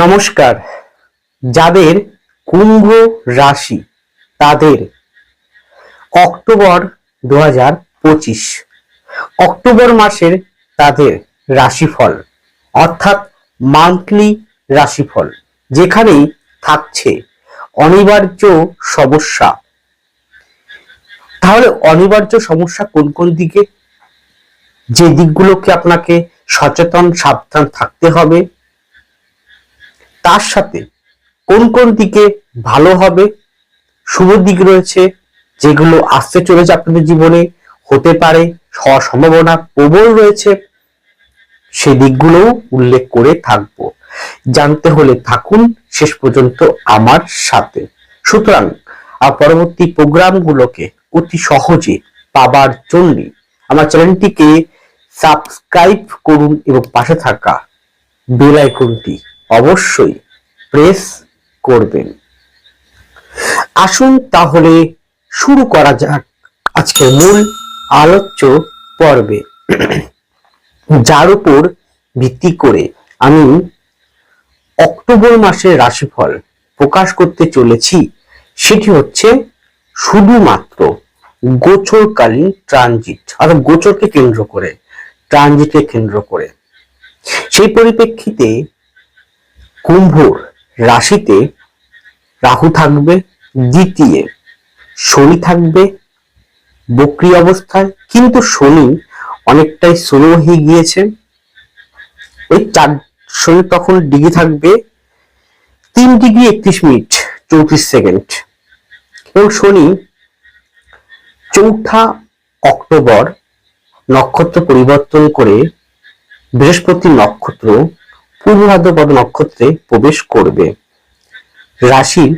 নমস্কার। যাদের কুম্ভ রাশি, তাদের অক্টোবর দু হাজার পঁচিশ, অক্টোবর মাসের তাদের রাশিফল, অর্থাৎ মান্থলি রাশিফল, যেখানেই থাকছে অনিবার্য সমস্যা। তাহলে অনিবার্য সমস্যা কোন কোন দিকে? যে দিকগুলোকে আপনাকে সচেতন, সাবধান থাকতে হবে। তার সাথে কোন কোন দিকে ভালো হবে, শুভ দিক রয়েছে, যেগুলো আসতে চলেছে আপনাদের জীবনে, হতে পারে, হওয়ার সম্ভাবনা প্রবল রয়েছে, সে দিকগুলোও উল্লেখ করে থাকব। জানতে হলে থাকুন শেষ পর্যন্ত আমার সাথে। সুতরাং, আর পরবর্তী প্রোগ্রামগুলোকে অতি সহজে পাবার জন্য আমার চ্যানেলটিকে সাবস্ক্রাইব করুন এবং পাশে থাকা বেল আইকনটি অবশ্যই প্রেস করবেন। আসুন তাহলে শুরু করা যাক আজকের মূল আলোচ্য পর্বে। যার উপর ভিত্তি করে আমি অক্টোবর মাসের রাশিফল প্রকাশ করতে চলেছি, সেটি হচ্ছে শুধুমাত্র গোচরকালীন ট্রানজিট, অর্থাৎ গোচরকে কেন্দ্র করে, ট্রানজিটকে কেন্দ্র করে। সেই পরিপ্রেক্ষিতে কুম্ভর রাশিতে রাহু থাকবে, দ্বিতীয় শনি থাকবে, বক্রি অবস্থায়। কিন্তু শনি অনেকটাই স্লো হয়ে গিয়েছে। ওই চার শনি তখন ডিগ্রি থাকবে তিন ডিগ্রি একত্রিশ মিনিট, চৌত্রিশ সেকেন্ড। এবং শনি চৌঠা অক্টোবর নক্ষত্র পরিবর্তন করে বৃহস্পতি নক্ষত্র পূর্ব ভাদ্রপদ নক্ষত্রে প্রবেশ করবে। রাশির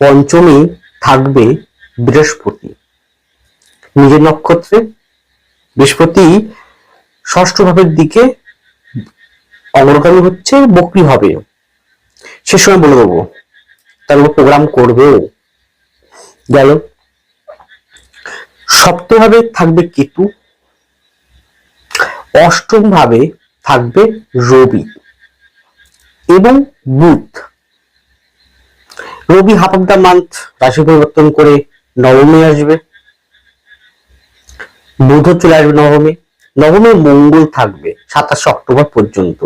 পঞ্চমে থাকবে বৃহস্পতি। নিজের নক্ষত্রে বৃহস্পতি ষষ্ঠ ভাবের দিকে অগ্রগামী হচ্ছে, বকরি হবে। সে সময় বলে দেবো, তার প্রোগ্রাম করবেও গেল। সপ্তম ভাবে থাকবে কেতু, অষ্টম ভাবে থাকবে রবি। এবং বুধ। রবি হাফ অফ দ্য মান্থ রাশি পরিবর্তন করে নবমে আসবে। বুধ চলে আসবে নবমে। নবমে মঙ্গল থাকবে, সাতাশে অক্টোবর পর্যন্ত।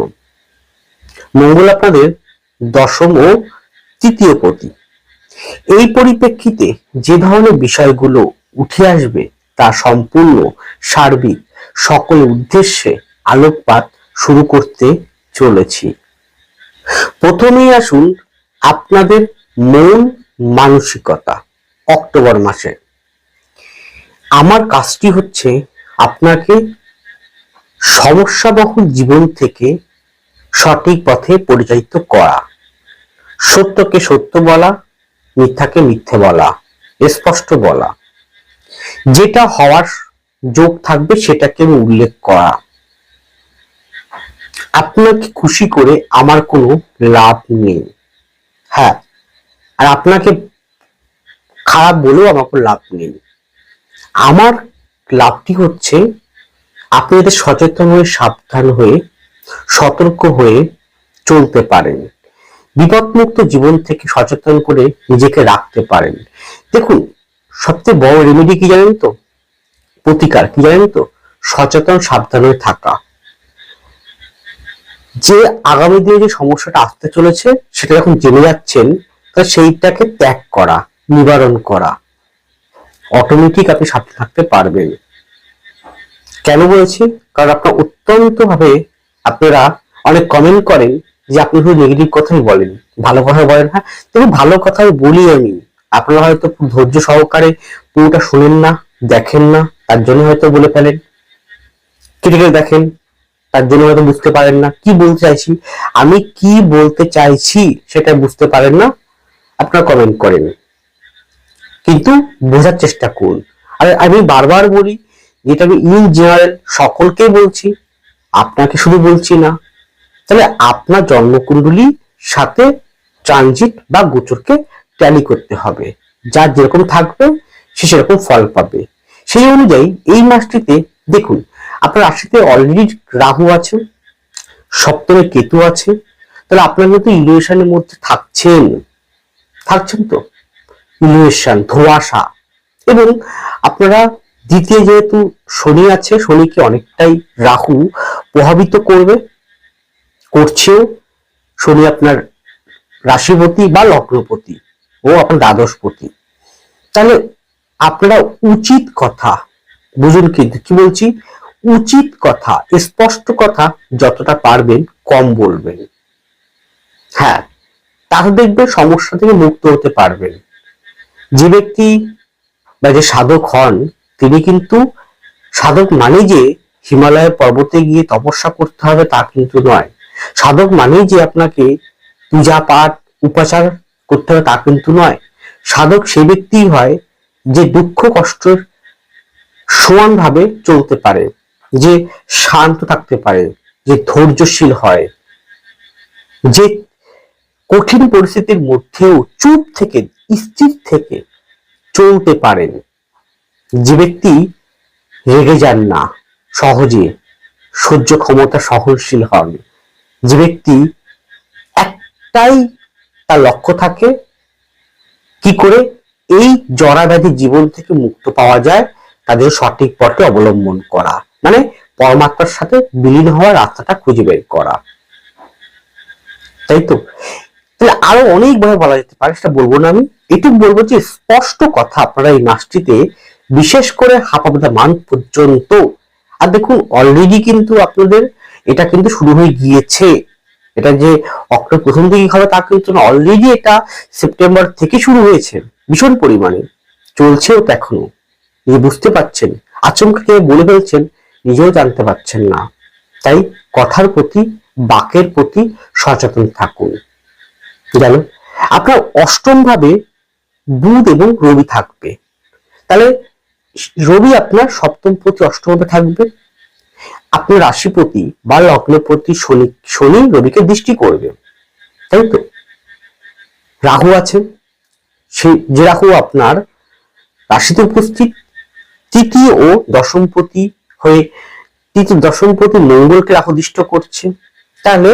মঙ্গল আপনাদের দশম ও তৃতীয় পতি। এই পরিপ্রেক্ষিতে যে ধরনের বিষয়গুলো উঠে আসবে তা সম্পূর্ণ সার্বিক, সকল উদ্দেশ্যে আলোকপাত শুরু করতে চলেছি। প্রথমেই আসুন আপনাদের মন মানসিকতা, অক্টোবর মাসে। আমার কাজটি হচ্ছে আপনাকে সমস্যাবহুল জীবন থেকে সঠিক পথে পরিচালিত করা। সত্যকে সত্য বলা, মিথ্যাকে মিথ্যে বলা, স্পষ্ট বলা। যেটা হওয়ার যোগ থাকবে সেটাকে উল্লেখ করা। আপনাকে খুশি করে আমার কোনো লাভ নেই। হ্যাঁ আর আপনাকে খারাপ বলেও আমার কোনো লাভ নেই। আমার লাভটি হচ্ছে আপনি যাতে সচেতন হয়ে, সাবধান হয়ে, সতর্ক হয়ে চলতে পারেন। বিপদমুক্ত জীবন থেকে সচেতন করে নিজেকে রাখতে পারেন। দেখুন, সবচেয়ে বড় রেমেডি কি জানেন তো? প্রতিকার কি জানেন তো? সচেতন, সাবধান হয়ে থাকা। যে আগামী দিনে যে সমস্যাটা আসতে চলেছে, সেটা যখন জেনে যাচ্ছেন, তা সেইটাকে ত্যাগ করা, নিবারণ করা। অটোমেটিক আপনি সাথে থাকতে পারবেন। কেন বলেছি? কারণ আপনার অত্যন্ত ভাবে আপনারা অনেক কমেন্ট করেন যে আপনি শুধু নেগেটিভ কথাই বলেন। ভালো কথা বলেন হ্যাঁ? তবে ভালো কথাই বলি আমি। আপনারা হয়তো ধৈর্য সহকারে পুরোটা শুনেন না, দেখেন না, তার জন্য হয়তো বলে ফেলেন। কেটে দেখেন তার জন্য হয়তো বুঝতে পারেন না। কি বলতে চাইছি? আমি কি বলতে চাইছি সেটা বুঝতে পারেন না? আপনারা কমেন্ট করেন। কিন্তু বোঝার চেষ্টা করুন। আর আমি বারবার বলি, যেটা আমি ইন জেনারেল সকলকেই বলছি, আপনাকে শুধু বলছি না। তাহলে আপনার জন্মকুণ্ডলী সাথে ট্রানজিট বা গোচরকে ট্যালি করতে হবে। যার যেরকম থাকবে, সে সেরকম ফল পাবে। সেই অনুযায়ী এই মাসটিতে দেখুন আপনার রাশিতে অলরেডি রাহু আছে, সপ্তমে কেতু আছে, তাহলে আপনার কিন্তু ইলিউশনের মধ্যে থাকছেন থাকছেন তো? ইলিউশন ধোয়াশা। এবং আপনারা দ্বিতীয় যেহেতু শনি আছে, শনিকে অনেকটাই রাহু প্রভাবিত করবে, করছেও শনি আপনার রাশিপতি বা লগ্নপতি ও আপনার দ্বাদশপতি। তাহলে আপনারা উচিত কথা, বুঝুন কিন্তু কি বলছি? উচিত কথা, স্পষ্ট কথা যতটা পারবেন কম বলবেন। হ্যাঁ তাহলে দেখবেন সমস্যা থেকে মুক্ত হতে পারবেন। যে ব্যক্তি বা যে সাধক হন, তিনি কিন্তু সাধক মানে যে হিমালয়ের পর্বতে গিয়ে তপস্যা করতে হবে তা কিন্তু নয়। সাধক মানেই যে আপনাকে পূজা পাঠ, উপাচার করতে হবে তা কিন্তু নয়। সাধক সে ব্যক্তি হয় যে দুঃখ কষ্টের সমানভাবে চলতে পারে। যে শান্ত থাকতে পারে, যে ধৈর্যশীল হয়, যে কঠিন পরিস্থিতির মধ্যেও চুপ থেকে, স্থির থেকে চলতে পারেন। যে ব্যক্তি রেগে যান না, সহজে সহ্য ক্ষমতা সহনশীল হন। যে ব্যক্তি একটাই তার লক্ষ্য থাকে, কি করে এই জরাব্যাধি জীবন থেকে মুক্ত পাওয়া যায়, তাদের সঠিক পথে অবলম্বন করা। মানে পরমাত্মার সাথে বিলীন হওয়ার রাস্তাটা খুঁজে বের করা। তাই তো? তাহলে আরও অনেকভাবে বলা যেতে পারে, সেটা বলব না আমি, এটুকু বলব যে স্পষ্ট কথা আপনারা এই মাসটিতে বিশেষ করে হাফাবদা মান পর্যন্ত, আর দেখুন অলরেডি কিন্তু আপনাদের এটা কিন্তু শুরু হয়ে গিয়েছে। এটা যে অক্টোবর প্রথম দিকে হবে তা কিন্তু অলরেডি এটা সেপ্টেম্বর থেকে শুরু হয়েছে, ভীষণ পরিমাণে। চলছেও তো এখনও বুঝতে পারছেন, আচমকা বলে ফেলছেন নিজেও জানতে পারছেন না। তাই কথার প্রতি, বাকের প্রতি সচেতন থাকুন। গেল আপনার অষ্টম ভাবে বুধ এবং রবি থাকবে। তাহলে রবি আপনার সপ্তম প্রতি, অষ্টম ভাবে থাকবে। আপনার রাশিপতি বা লগ্নের প্রতি শনি শনি রবিকে দৃষ্টি করবে। তাই তো? রাহু আছে সেই যে রাহু আপনার রাশিতে উপস্থিত, তৃতীয় ও দশমপতি হয়ে তৃতীয় দশমপতি মঙ্গলকে রাহু করছে, তাহলে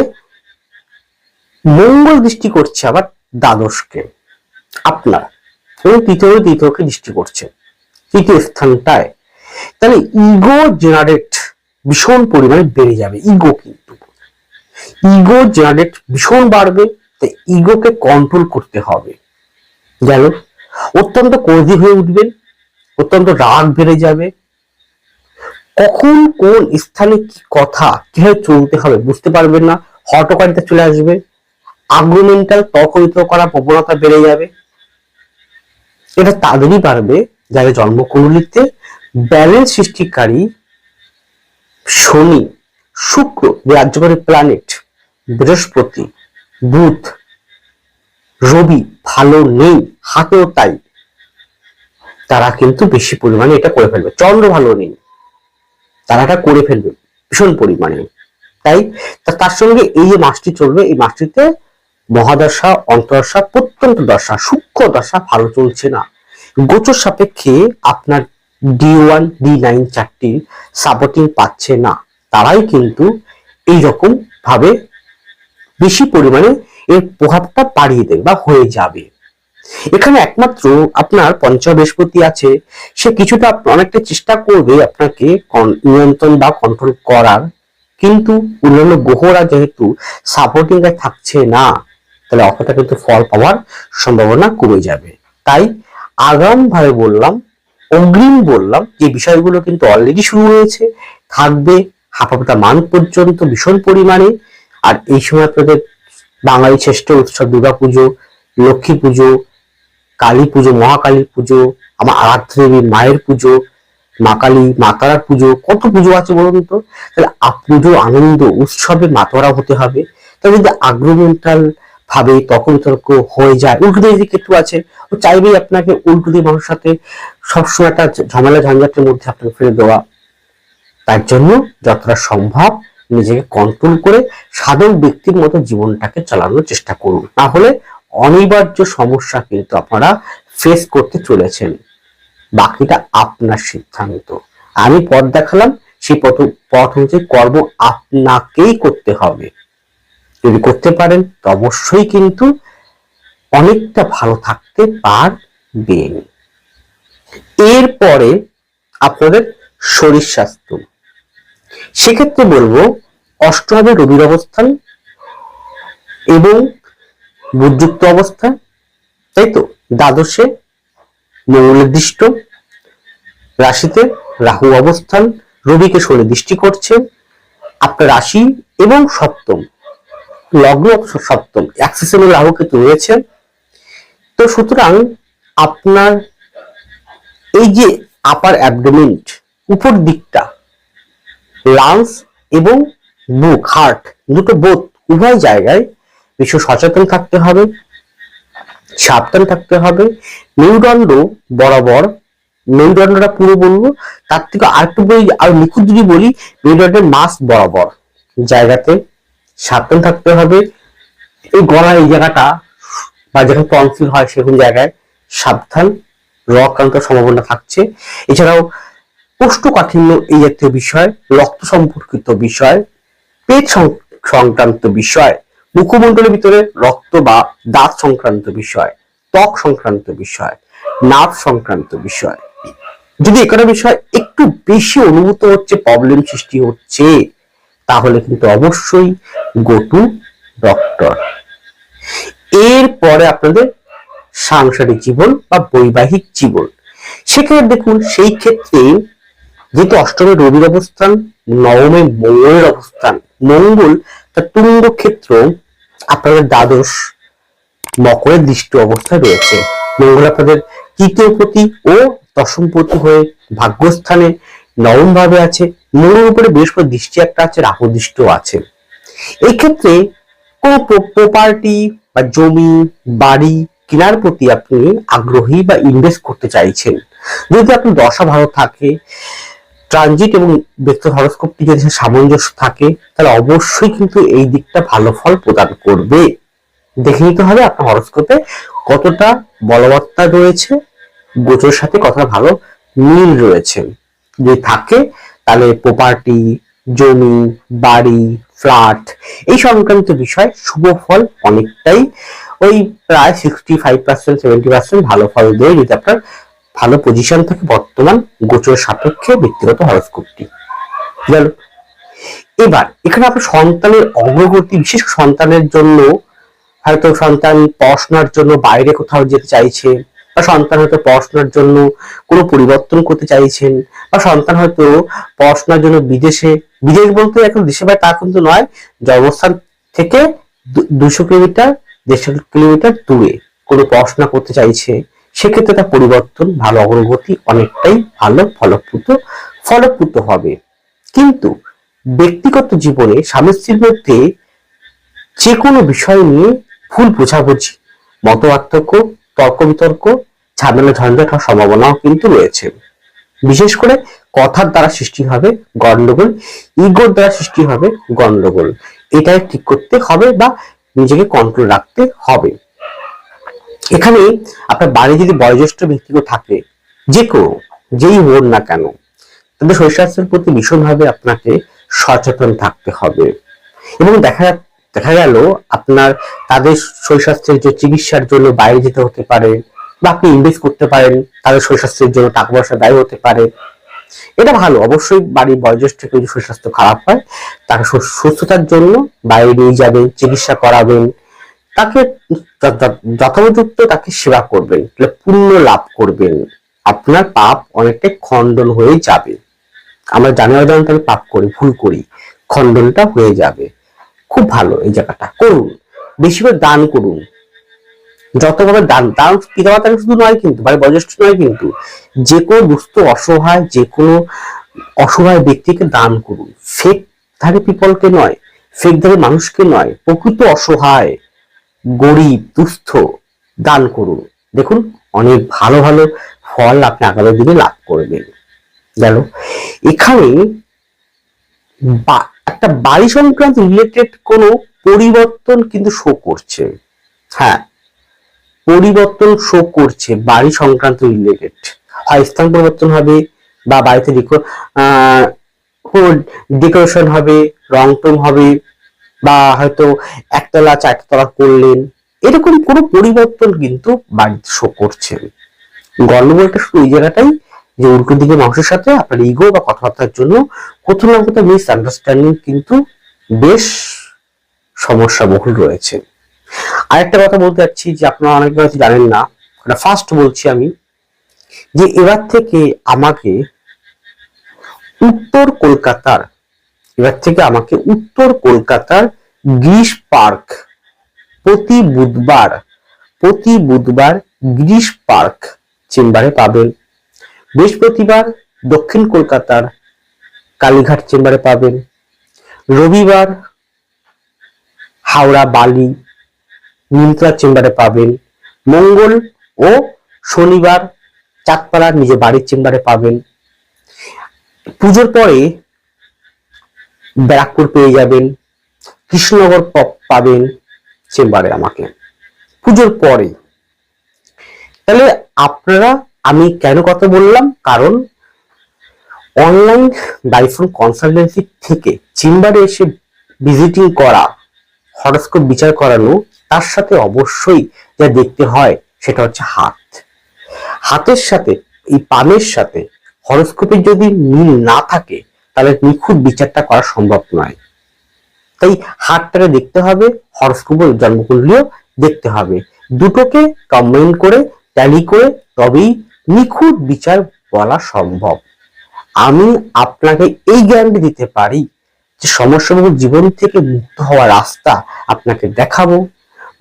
মঙ্গল দৃষ্টি করছে আবার দ্বাদশকে, আপনার, এবং তৃতীয় তৃতীয়কে দৃষ্টি করছে, তৃতীয় স্থানটায়। তাহলে ইগো জেনারেট ভীষণ পরিমাণে বেড়ে যাবে ইগো কিন্তু। ইগো জেনারেট ভীষণ বাড়বে, তাই ইগোকে কন্ট্রোল করতে হবে। গেল অত্যন্ত ক্রোধী হয়ে উঠবেন, অত্যন্ত রাগ বেড়ে যাবে কখন কোন স্থানে কি কথা, কীভাবে চলতে হবে বুঝতে পারবেন না, হটকারিতা চলে আসবে আগ্রমেন্টাল তর্ক বিতর্ক করার প্রবণতা বেড়ে যাবে। এটা তাদেরই পারবে যাদের জন্মকুণ্ডলিতে ব্যালেন্স সৃষ্টিকারী শনি, শুক্র রাজ্যকারী প্ল্যানেট বৃহস্পতি, বুধ, রবি ভালো নেই, হাতেও তাই, তারা কিন্তু বেশি পরিমাণে এটা করে ফেলবে। চন্দ্র ভালো নেই। তারা এটা করে ফেলবে, ভীষণ পরিমাণে। তাই তার সঙ্গে এই যে মাসটি চলবে, এই মাসটিতে মহাদশা, অন্তর্দশা, প্রত্যন্ত দশা, সূক্ষ্ম দশা ভালো চলছে না। গোচর সাপেক্ষে আপনার ডি ওয়ান, ডি নাইন চারটি সাপোর্টিং পাচ্ছে না। তারাই কিন্তু এই রকম ভাবে বেশি পরিমাণে এর প্রভাবটা বাড়িয়ে দেবে বা হয়ে যাবে। এখানে একমাত্র আপনার পঞ্চম বৃহস্পতি আছে। সে কিছুটা, অনেকটা চেষ্টা করবে আপনাকে নিয়ন্ত্রণ বা কন্ট্রোল করার। কিন্তু অন্যান্য গ্রহরা যেহেতু সাপোর্টিং এ থাকছে না, তাহলে অতটা কিন্তু ফল পাওয়ার সম্ভাবনা কমে যাবে। তাই আগাম ভাবে বললাম, অগ্রিম বললাম, যে বিষয়গুলো কিন্তু অলরেডি শুরু হয়েছে, থাকবে হাফাপাতা মান পর্যন্ত ভীষণ পরিমাণে। আর এই সময় আপনাদের বাঙালি শ্রেষ্ঠ উৎসব দুর্গা পুজো লক্ষ্মী পুজো কালী পুজো, মহাকালী পুজো, আমার আরাধ্য দেবী মায়ের পুজো, মা কালী মাতারার পুজো, কত পুজো আছে বলুন তো? তাহলে পুজো আনন্দ উৎসবে মাতোয়ারা হতে হবে। তাহলে যদি আগ্রমেন্টাল ভাবে তর্ক বিতর্ক হয়ে যায়, উল্টো দিকে কেতু আছে, ও চাইবেই আপনাকে উল্টো দিয়ে মানুষের সাথে সবসময় একটা ঝামেলা ঝঞ্ঝাটের মধ্যে আপনাকে ফেলে দেওয়া। তার জন্য যতটা সম্ভব নিজেকে কন্ট্রোল করে সাধারণ ব্যক্তির মতো জীবনটাকে চালানোর চেষ্টা করুন। না হলে অনিবার্য সমস্যা কিন্তু আপনারা ফেস করতে চলেছেন। বাকিটা আপনার সিদ্ধান্ত। আমি পথ দেখালাম, সেই পথ পথ অনুযায়ী কর্ম আপনাকেই করতে হবে। যদি করতে পারেন, তো অবশ্যই কিন্তু অনেকটা ভালো থাকতে পারবেন। এরপরে আপনাদের শরীর স্বাস্থ্য। সেক্ষেত্রে বলব, অষ্টমে রবির অবস্থান এবং বুধযুক্ত অবস্থা তাই তো? দ্বাদশে মঙ্গলের দৃষ্ট রাশিতে রাহু অবস্থান, রবিকে শনি দৃষ্টি করছে, আপনার রাশি এবং সপ্তম, লগ্ন সপ্তম অ্যাক্সিসের রাহু কিন্তু রয়েছে। তো সুতরাং আপনার এই যে আপার অ্যাবডোমেন্ট উপর দিকটা লাংস এবং বুক হার্ট দুটো বোধ উভয় জায়গায় বেশি সচেতন থাকতে হবে, সাবধান থাকতে হবে। মেরুদণ্ড বরাবর, মেরুদণ্ডটা পুরো বলব, তার থেকে আরেকটু বলি, আর নিখুঁত যদি বলি, মেরুদণ্ডের মাস বরাবর। জায়গাতে সাবধান থাকতে হবে। এই গলার এই জায়গাটা বা যেখানে টনসিল হয় সেরকম জায়গায় সাবধান রক্রান্ত সম্ভাবনা থাকছে। এছাড়াও কোষ্ঠকাঠিন্য এই জাতীয় বিষয়, রক্ত সম্পর্কিত বিষয়, পেট সংক্রান্ত বিষয় মুখমণ্ডলের ভিতরে রক্ত বা দাঁত সংক্রান্ত বিষয়, ত্বক সংক্রান্ত বিষয়, নার্ভ সংক্রান্ত বিষয়। যদি এখানে বিষয় একটু বেশি অনুভূত হচ্ছে প্রবলেম সৃষ্টি হচ্ছে, তাহলে কিন্তু অবশ্যই গো টু ডক্টর এরপরে আপনাদের সাংসারিক জীবন বা বৈবাহিক জীবন। সেখানে দেখুন, সেই ক্ষেত্রে যেহেতু অষ্টমে রবির অবস্থান, নবমে মঙ্গলের অবস্থান, মঙ্গল তার তুঙ্গ ক্ষেত্র আপনাদের দ্বাদশ মকরের দৃষ্টি অবস্থায় রয়েছে। মঙ্গল আপনাদের তৃতীয় পতি ও দশম পতি হয়ে ভাগ্যস্থানে নবম ভাবে আছে। মঙ্গলের উপরে বৃহস্পতি দৃষ্টি একটা আছে রাহু দৃষ্টিও আছে। এই ক্ষেত্রে কোনো প্রপার্টি বা জমি, বাড়ি কেনার প্রতি আপনি আগ্রহী বা ইনভেস্ট করতে চাইছেন। যদি আপনার দশা ভালো থাকে ট্রানজিট এবং ব্যক্তি হরস্কোপটি যদি সামঞ্জস্য থাকে, তাহলে অবশ্যই কিন্তু এই দিকটা ভালো ফল প্রদান করবে। দেখে নিতে হবে আপনার হরস্কোপে কতটা বলবত্তা রয়েছে, গোচরের সাথে কতটা ভালো মিল রয়েছে। যদি থাকে, তাহলে প্রপার্টি জমি, বাড়ি ফ্ল্যাট এই সংক্রান্ত বিষয় শুভ ফল অনেকটাই ওই প্রায় sixty five percent seventy percent ভালো ফল দেয় যদি আপনার ভালো পজিশন থাকে বর্তমান গোচর সাপেক্ষে ব্যক্তিগত হরস্কোপটি গেল এবার এখানে আপনার সন্তানের অগ্রগতি, বিশেষ সন্তানের জন্য, হয়তো সন্তান পড়াশোনার জন্য বাইরে কোথাও যেতে চাইছে, বা সন্তান হয়তো পড়াশোনার জন্য কোনো পরিবর্তন করতে চাইছেন, বা সন্তান হয়তো পড়াশোনার জন্য বিদেশে, বিদেশ বলতে এখন দেশে বাইরে তা কিন্তু নয়, জন্মস্থান থেকে দুশো কিলোমিটার, দেড়শো কিলোমিটার দূরে কোনো পড়াশোনা করতে চাইছে সেক্ষেত্রে তার পরিবর্তন ভালো অগ্রগতি অনেকটাই ভালো ফলপ্রদ ফলপ্রদ হবে। কিন্তু ব্যক্তিগত জীবনে স্বামী স্ত্রীর মধ্যে যে কোনো বিষয় নিয়ে ভুল বোঝাবুঝি মত পার্থক্য তর্ক বিতর্ক ঝামেলা ঝঞ্ঝাট হওয়ার সম্ভাবনাও কিন্তু রয়েছে। বিশেষ করে কথার দ্বারা সৃষ্টি হবে গন্ডগোল ইগোর দ্বারা সৃষ্টি হবে গন্ডগোল এটাই ঠিক করতে হবে বা নিজেকে কন্ট্রোল রাখতে হবে। এখানে আপনার বাড়ি যদি বয়োজ্যেষ্ঠ ব্যক্তিও থাকে, যে কেউ, যেই হোন না কেন, তাদের শরীর স্বাস্থ্যের প্রতি ভীষণভাবে আপনাকে সচেতন থাকতে হবে। এবং দেখা দেখা গেল আপনার তাদের শরীর স্বাস্থ্যের যে চিকিৎসার জন্য বাইরে যেতে হতে পারে, বা আপনি ইনভেস্ট করতে পারেন, তাদের শরীর স্বাস্থ্যের জন্য টাকা পয়সা ব্যয় হতে পারে। এটা ভালো, অবশ্যই বাড়ির বয়োজ্যেষ্ঠ কেউ যদি শরীর স্বাস্থ্য খারাপ হয় তাকে সুস্থতার জন্য বাইরে নিয়ে যাবেন, চিকিৎসা করাবেন। তাকে যথোপযুক্ত তাকে সেবা করবেন পুণ্য লাভ করবেন। আপনার পাপ অনেকটাই খণ্ডন হয়ে যাবে। আমরা জানি অজান্তে আমি পাপ করি, ভুল করি, খণ্ডনটা হয়ে যাবে। খুব ভালো এই জায়গাটা, করুন। বেশি করে দান করুন। যতভাবে দান দান পিতামাতা শুধু নয় কিন্তু মানে বয়োজ্যেষ্ঠ নয় কিন্তু, যে কোনো দুস্থ অসহায়, যে কোনো অসহায় ব্যক্তিকে দান করুন। ফেক ধারে পিপলকে নয় ফেক ধারে মানুষকে নয়, প্রকৃত অসহায়। গরিব, দুস্থ দান করুন। দেখুন, অনেক ভালো ভালো ফল আপনি আগামী দিনে লাভ করবেন। গেল। এখানে একটা বাড়ি সংক্রান্ত রিলেটেড কোনো পরিবর্তন কিন্তু শো করছে। হ্যাঁ পরিবর্তন শো করছে বাড়ি সংক্রান্ত রিলেটেড হয় স্থান পরিবর্তন হবে বা বাড়িতে ডেকোরেশন হবে রং টং হবে বা হয়তো একতলা, চারতলা করলেন। এরকম কোনো পরিবর্তন কিন্তু বাড়িতে শো করছে। গন্ডগোলটা শুধু এই জায়গাটাই যে উল্টো দিকে মানুষের সাথে আপনার ইগো বা কথাবার্তার জন্য কোথাও না কোথাও মিস আন্ডারস্ট্যান্ডিং কিন্তু বেশ সমস্যা বহুল রয়েছে। আরেকটা কথা বলতে চাচ্ছি যে আপনারা অনেক হয়তো জানেন না এটা ফার্স্ট বলছি আমি, যে এবার থেকে আমাকে উত্তর কলকাতার এবার থেকে আমাকে উত্তর কলকাতার গ্রিস পার্ক প্রতি বুধবার প্রতি বুধবার গ্রিস পার্ক চেম্বারে পাবেন। বৃহস্পতিবার দক্ষিণ কলকাতার কালীঘাট চেম্বারে পাবেন। রবিবার হাওড়া, বালি নিমতলা চেম্বারে পাবেন। মঙ্গল ও শনিবার চাঁদপাড়ার নিজের বাড়ির চেম্বারে পাবেন। পুজোর পরে ব্যারাকপুর পেয়ে যাবেন, কৃষ্ণনগর পাবেন চেম্বারে আমাকে। পুজোর পরে। তাহলে আপনারা, আমি কেন কথা বললাম? কারণ অনলাইন ডাইফোন কনসালটেন্সি থেকে চেম্বারে এসে ভিজিটিং করা হরস্কোপ বিচার করানো, তার সাথে অবশ্যই যা দেখতে হয় সেটা হচ্ছে হাত। হাতের সাথে, এই পামের সাথে হরস্কোপের যদি মিল না থাকে তাহলে নিখুঁত বিচারটা করা সম্ভব নয়। তাই হাতটাকে দেখতে হবে, হরস্কোপ জন্মকুণ্ডলীও দেখতে হবে। দুটোকে কম্বাইন করে ট্যালি করে, তবেই নিখুঁত বিচার বলা সম্ভব। আমি আপনাকে এই গ্যারান্টি দিতে পারি যে সমস্যাবহুল জীবন থেকে মুক্ত হওয়ার রাস্তা আপনাকে দেখাবো।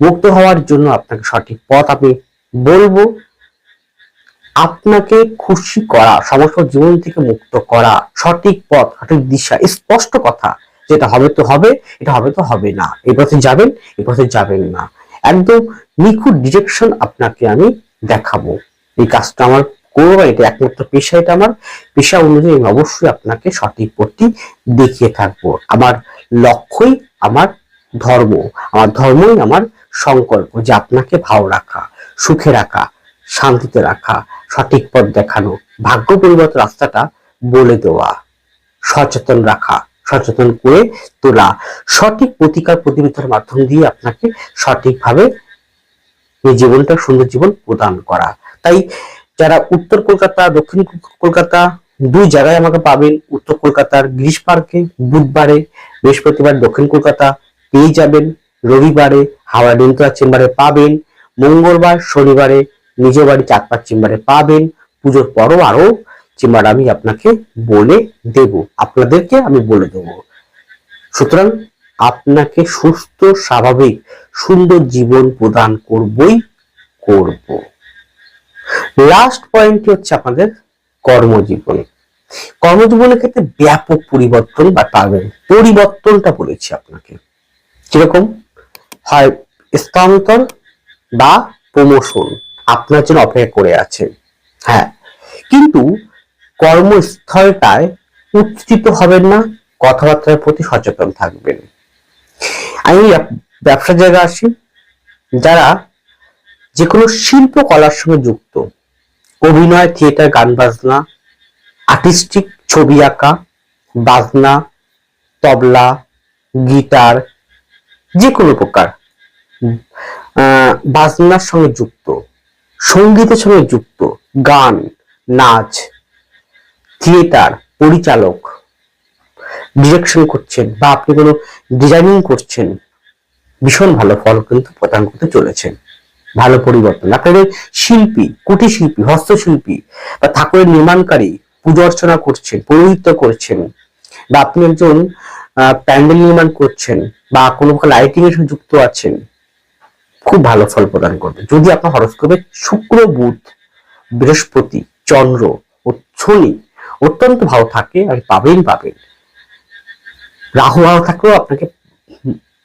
মুক্ত হওয়ার জন্য আপনাকে সঠিক পথ আমি বলব। আপনাকে খুশি করা, সমস্ত জীবন থেকে মুক্ত করা সঠিক পথ, সঠিক দিশা স্পষ্ট কথা, যেটা হবে তো হবে, এটা হবে তো হবে না। এই পথে যাবেন, এই পথে যাবেন না। একদম নিখুঁত ডিরেকশন আপনাকে আমি দেখাবো। এই কাজটা আমার করব, এটা একমাত্র পেশা, এটা আমার পেশা অনুযায়ী আমি অবশ্যই আপনাকে সঠিক পথটি দেখিয়ে থাকব। আমার লক্ষ্যই আমার ধর্ম, আমার ধর্মই আমার সংকল্প যে আপনাকে ভালো রাখা, সুখে রাখা। শান্তিতে রাখা, সঠিক পথ দেখানো, ভাগ্য পরিবর্তন রাস্তাটা বলে দেওয়া। সচেতন রাখা, সচেতন করে তোলা, সঠিক প্রতিকার প্রতিবিধার মাধ্যম দিয়ে আপনাকে সঠিকভাবে এই জীবনটা, সুন্দর জীবন প্রদান করা। তাই যারা উত্তর কলকাতা, দক্ষিণ কলকাতা, দুই জায়গায় আমাকে পাবেন। উত্তর কলকাতার গ্রিস পার্কে বুধবারে, বৃহস্পতিবার দক্ষিণ কলকাতা পেয়ে যাবেন। রবিবারে হাওড়া নিমতলা চেম্বারে পাবেন। মঙ্গলবার, শনিবারে নিজ বাড়ি চাঁদপাড় চেম্বারে পাবেন। পুজোর পরও আরও চেম্বার আমি আপনাকে বলে দেব। আপনাদেরকে আমি বলে দেব। সুতরাং আপনাকে সুস্থ, স্বাভাবিক, সুন্দর জীবন প্রদান করবই করব। লাস্ট পয়েন্টটি হচ্ছে আপনাদের কর্মজীবন। কর্মজীবনের ক্ষেত্রে ব্যাপক পরিবর্তন বা পাবেন পরিবর্তনটা বলেছি আপনাকে। কীরকম? হয় স্থানান্তর বা প্রমোশন। আপনার জন্য অপেক্ষা করে আছে হ্যাঁ কিন্তু কর্মস্থলটায় উত্তেজিত হবেন না, কথাবার্তার প্রতি সচেতন থাকবেন। আমি ব্যবসার জায়গায় আসি, যারা যে কোনো শিল্প কলার সঙ্গে যুক্ত। অভিনয়, থিয়েটার, গান বাজনা, আর্টিস্টিক ছবি আঁকা, বাজনা, তবলা, গিটার যে কোনো প্রকার বাজনার সঙ্গে যুক্ত। সঙ্গীতের সঙ্গে যুক্ত গান, নাচ, থিয়েটার, পরিচালক। ডিরেকশন করছেন বা আপনি কোনো ডিজাইনিং করছেন, ভীষণ ভালো ফল কিন্তু প্রদান করতে চলেছেন। ভালো পরিবর্তন। আপনাদের শিল্পী, কুটির শিল্পী, হস্তশিল্পী বা ঠাকুরের নির্মাণকারী পুজো অর্চনা করছেন পৌরোহিত্য করছেন বা আপনি একজন প্যান্ডেল নির্মাণ করছেন বা কোনো লাইটিং এর যুক্ত আছেন খুব ভালো ফল প্রদান করবে। যদি আপনার হরস্কোপে শুক্র, বুধ, বৃহস্পতি, চন্দ্র ও শনি অত্যন্ত ভালো থাকে আর পাবেন পাবেন। রাহু ভালো থাকলেও আপনাকে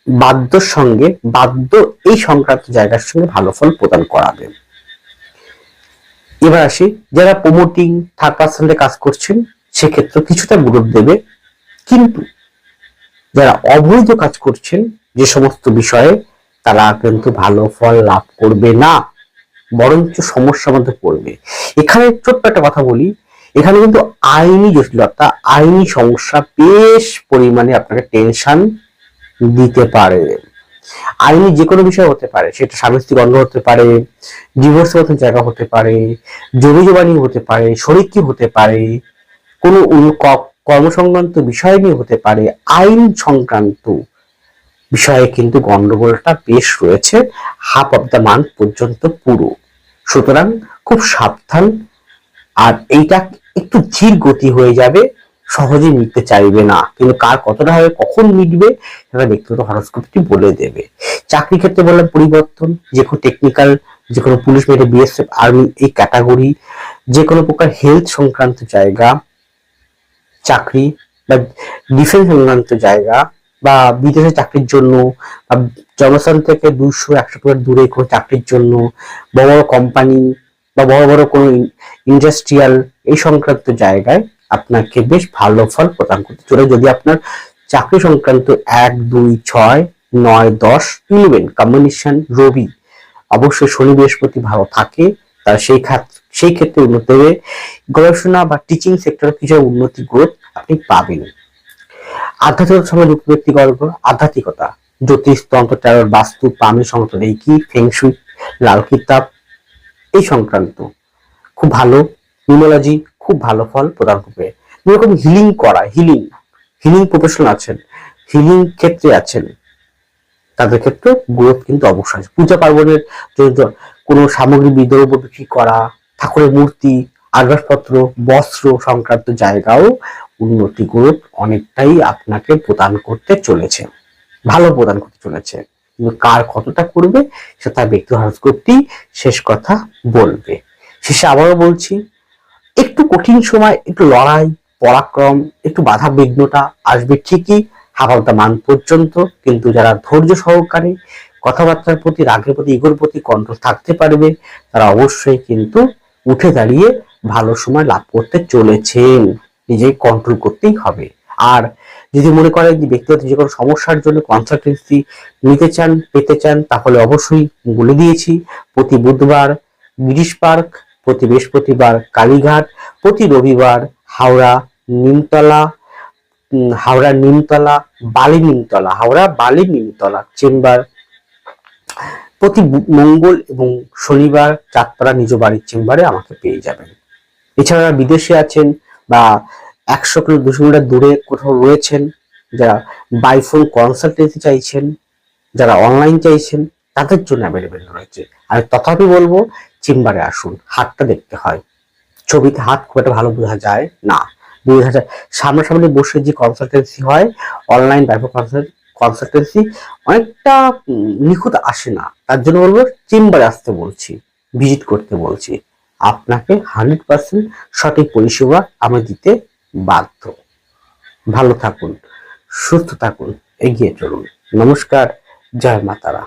বাদ্যর সঙ্গে, বাদ্য এই সংক্রান্ত জায়গার সঙ্গে ভালো ফল প্রদান করাবে। এবার আসি, যারা প্রমোটিং থার্ড পার্সেন্টে কাজ করছেন সেক্ষেত্রে কিছুটা গুরুত্ব দেবে। কিন্তু যারা অবৈধ কাজ করছেন, যে সমস্ত বিষয়ে তারা কিন্তু ভালো ফল লাভ করবে না, বরঞ্চ সমস্যার মধ্যে পড়বে। এখানে ছোট্ট একটা কথা বলি, এখানে কিন্তু আইনি জটিলতা, আইনি সমস্যা বেশ পরিমাণে আপনাকে টেনশন দিতে পারে। আইনি যে কোনো বিষয় হতে পারে, সেটা স্বামী স্ত্রী গন্ধ হতে পারে ডিভোর্স মতো জায়গা হতে পারে, জমি জমানি হতে পারে শরিকি হতে পারে, কোনো ক- কর্মসংক্রান্ত বিষয় নিয়ে হতে পারে, আইন সংক্রান্ত বিষয়ে কিন্তু গন্ডগোলটা বেশ রয়েছে হাফ অফ দ্য মান্থ পর্যন্ত পুরো। সুতরাং খুব সাবধান, আর এইটা একটু ধীর গতি হয়ে যাবে সহজে মিটতে চাইবে না। কিন্তু কার কতটা হবে, কখন মিটবে, সেটা ব্যক্তিগত হরস্কোপটি বলে দেবে। চাকরি ক্ষেত্রে বললাম পরিবর্তন, যে কোনো টেকনিক্যাল যে কোনো পুলিশ মেটে বিএসএফ আর্মি এই ক্যাটাগরি যে কোনো প্রকার হেলথ সংক্রান্ত জায়গা, চাকরি বা ডিফেন্স সংক্রান্ত জায়গা বা বিদেশে চাকরির জন্য জনস্থান থেকে দুশো একশো কিলোমিটার দূরে কোনো চাকরির জন্য, বড় বড় কোম্পানি বা বড় বড় কোনো ইন্ডাস্ট্রিয়াল এই সংক্রান্ত জায়গায় আপনাকে বেশ ভালো ফল প্রদান করতে চলে যদি আপনার চাকরি সংক্রান্ত এক, দুই, ছয়, নয়, দশ ইলেভেন কম্বিনেশন রবি অবশ্যই শনি বৃহস্পতি ভালো থাকে, তার সেই খাত, সেই ক্ষেত্রে উন্নতি দেবে গবেষণা বা টিচিং সেক্টরে কিছু উন্নতি গ্রোথ আপনি পাবেন। আধ্যাত্মিক সময় যুক্ত ব্যক্তিগর্গ আধ্যাত্মিকতা, জ্যোতিষ, তন্ত্র ট্যারোর বাস্তু পামি সংক্রান্ত রেকি ফেংশুই লাল কিতাব এই সংক্রান্ত খুব ভালো নিউমোলজি খুব ভালো ফল প্রদান করবে যেরকম হিলিং করা হিলিং হিলিং প্রফেশনাল আছেন হিলিং ক্ষেত্রে আছেন, তাদের ক্ষেত্রে গ্রোথ কিন্তু অবশ্যই আছে। পূজা পার্বণের কোনো সামগ্রী বিদ্রব্য বিক্রি করা, ঠাকুরের মূর্তি আসবাবপত্র বস্ত্র সংক্রান্ত জায়গাও উন্নতি গ্রোথ অনেকটাই আপনাকে প্রদান করতে চলেছে। ভালো প্রদান করতে চলেছে। কিন্তু কার কতটা করবে, সেটা তার ব্যক্তি হরস্কোপটি শেষ কথা বলবে। শেষে আবারও বলছি, একটু কঠিন সময়, একটু লড়াই, পরাক্রম, একটু বাধা বিঘ্নতা আসবে ঠিকই, হাফালতা মান পর্যন্ত। কিন্তু যারা ধৈর্য সহকারে কথাবার্তার প্রতি, রাগের প্রতি, ইগোর প্রতি কন্ট্রোল থাকতে পারবে, তারা অবশ্যই কিন্তু উঠে দাঁড়িয়ে ভালো সময় লাভ করতে চলেছেন। নিজেকে কন্ট্রোল করতেই হবে। আর যদি মনে করেন যে ব্যক্তিগত যে কোনো সমস্যার জন্য কনসালটেন্সি নিতে চান, পেতে চান, তাহলে অবশ্যই বলে দিয়েছি, প্রতি বুধবার গিরিশ পার্ক, প্রতি বৃহস্পতিবার কালীঘাট, প্রতি রবিবার হাওড়া নিমতলা হাওড়া নিমতলা, বালি নিমতলা, হাওড়া বালি নিমতলা চেম্বার। প্রতি মঙ্গল এবং শনিবার চাঁদপাড়া নিজ বাড়ির চেম্বারে আমাকে পেয়ে যাবেন। এছাড়া বিদেশে আছেন বা একশো কিলো দুশো কিলোমিটার দূরে কোথাও রয়েছেন, যারা বাইফোন কনসালটেন্সি চাইছেন, যারা অনলাইন চাইছেন, তাদের জন্য অ্যাভেলেবেল রয়েছে। আর তথাপি বলব, চেম্বারে আসুন হাতটা দেখতে হয়। ছবিতে হাত খুব একটা ভালো বোঝা যায় না। বোঝা যায় সামনাসামনি বসে যে কনসালটেন্সি হয় অনলাইন বাইফোন কনসালটেন্সি অনেকটা নিখুঁত আসে না। তার জন্য বলব, চেম্বারে আসতে বলছি ভিজিট করতে বলছি। আপনাকে হান্ড্রেড পার্সেন্ট সঠিক পরিষেবা আমি দিতে বাধ্য। ভালো থাকুন, সুস্থ থাকুন, এগিয়ে চলুন। নমস্কার, জয় মাতারা।